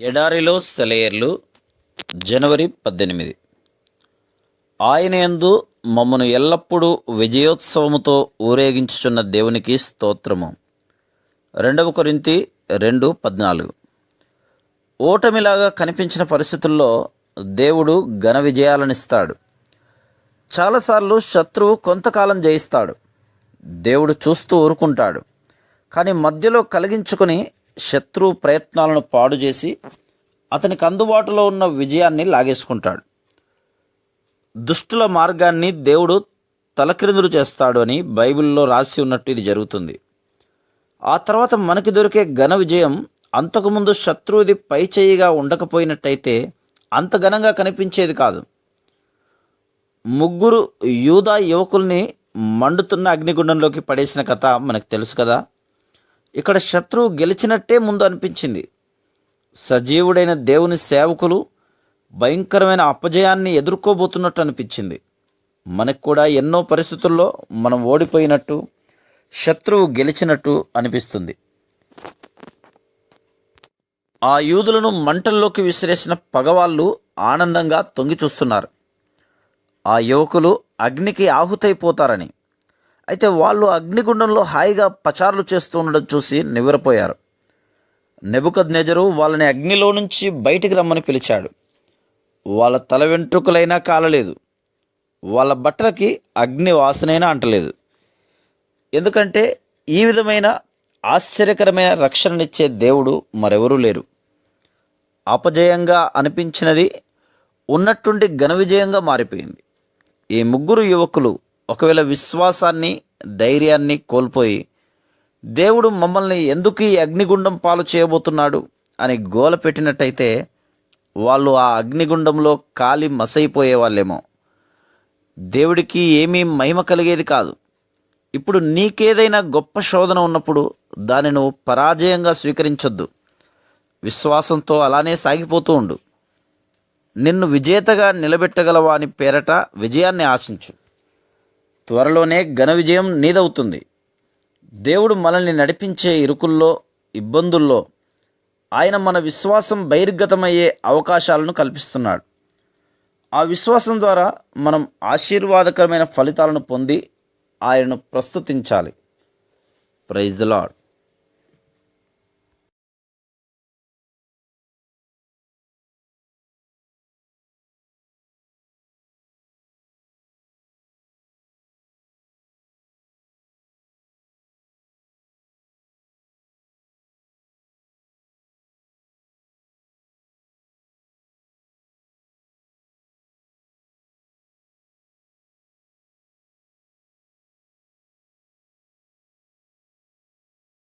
ఎడారిలో సెలయర్లు జనవరి పద్దెనిమిది. ఆయన యందు మమ్మను ఎల్లప్పుడూ విజయోత్సవముతో ఊరేగించుచున్న దేవునికి స్తోత్రము. రెండవ కొరింతి రెండు పద్నాలుగు. ఓటమిలాగా కనిపించిన పరిస్థితుల్లో దేవుడు ఘన విజయాలనిస్తాడు. చాలాసార్లు శత్రువు కొంతకాలం జయిస్తాడు. దేవుడు చూస్తూ ఊరుకుంటాడు. కానీ మధ్యలో కలిగించుకొని శత్రువు ప్రయత్నాలను పాడు చేసి అతనికి అందుబాటులో ఉన్న విజయాన్ని లాగేసుకుంటాడు. దుష్టుల మార్గాన్ని దేవుడు తలక్రిందులు చేస్తాడు అని బైబిల్లో రాసి ఉన్నట్టు ఇది జరుగుతుంది. ఆ తర్వాత మనకి దొరికే ఘన విజయం అంతకుముందు శత్రువుది పై చేయిగా ఉండకపోయినట్టయితే అంత ఘనంగా కనిపించేది కాదు. ముగ్గురు యూదా యువకుల్ని మండుతున్న అగ్నిగుండంలోకి పడేసిన కథ మనకు తెలుసు కదా? ఇక్కడ శత్రువు గెలిచినట్టే ముందు అనిపించింది. సజీవుడైన దేవుని సేవకులు భయంకరమైన అపజయాన్ని ఎదుర్కోబోతున్నట్టు అనిపించింది. మనకు కూడా ఎన్నో పరిస్థితుల్లో మనం ఓడిపోయినట్టు శత్రువు గెలిచినట్టు అనిపిస్తుంది. ఆ యూదులను మంటల్లోకి విసిరేసిన పగవాళ్ళు ఆనందంగా తొంగి చూస్తున్నారు. ఆ యువకులు అగ్నికి ఆహుతైపోతారని. అయితే వాళ్ళు అగ్నిగుండంలో హాయిగా పచారులు చేస్తూ ఉండడం చూసి నివ్వెరపోయారు. నెబుకద్ నెజరు వాళ్ళని అగ్నిలో నుంచి బయటికి రమ్మని పిలిచాడు. వాళ్ళ తల వెంట్రుకలైనా కాలలేదు. వాళ్ళ బట్టలకి అగ్ని వాసనైనా అంటలేదు. ఎందుకంటే ఈ విధమైన ఆశ్చర్యకరమైన రక్షణనిచ్చే దేవుడు మరెవరూ లేరు. అపజయంగా అనిపించినది ఉన్నట్టుండి ఘన విజయంగా మారిపోయింది. ఈ ముగ్గురు యువకులు ఒకవేళ విశ్వాసాన్ని ధైర్యాన్ని కోల్పోయి దేవుడు మమ్మల్ని ఎందుకు ఈ అగ్నిగుండం పాలు చేయబోతున్నాడు అని గోల పెట్టినట్టయితే వాళ్ళు ఆ అగ్నిగుండంలో కాలి మసైపోయే వాళ్ళేమో దేవుడికి ఏమీ మహిమ కలిగేది కాదు. ఇప్పుడు నీకేదైనా గొప్ప శోధన ఉన్నప్పుడు దాన్ని నువ్వు పరాజయంగా స్వీకరించొద్దు. విశ్వాసంతో అలానే సాగిపోతూ ఉండు. నిన్ను విజేతగా నిలబెట్టగలవా అని పేరట విజయాన్ని ఆశించు. త్వరలోనే ఘన విజయం నీదవుతుంది. దేవుడు మనల్ని నడిపించే ఇరుకుల్లో ఇబ్బందుల్లో ఆయన మన విశ్వాసం బహిర్గతమయ్యే అవకాశాలను కల్పిస్తున్నాడు. ఆ విశ్వాసం ద్వారా మనం ఆశీర్వాదకరమైన ఫలితాలను పొంది ఆయనను ప్రస్తుతించాలి. Praise the lord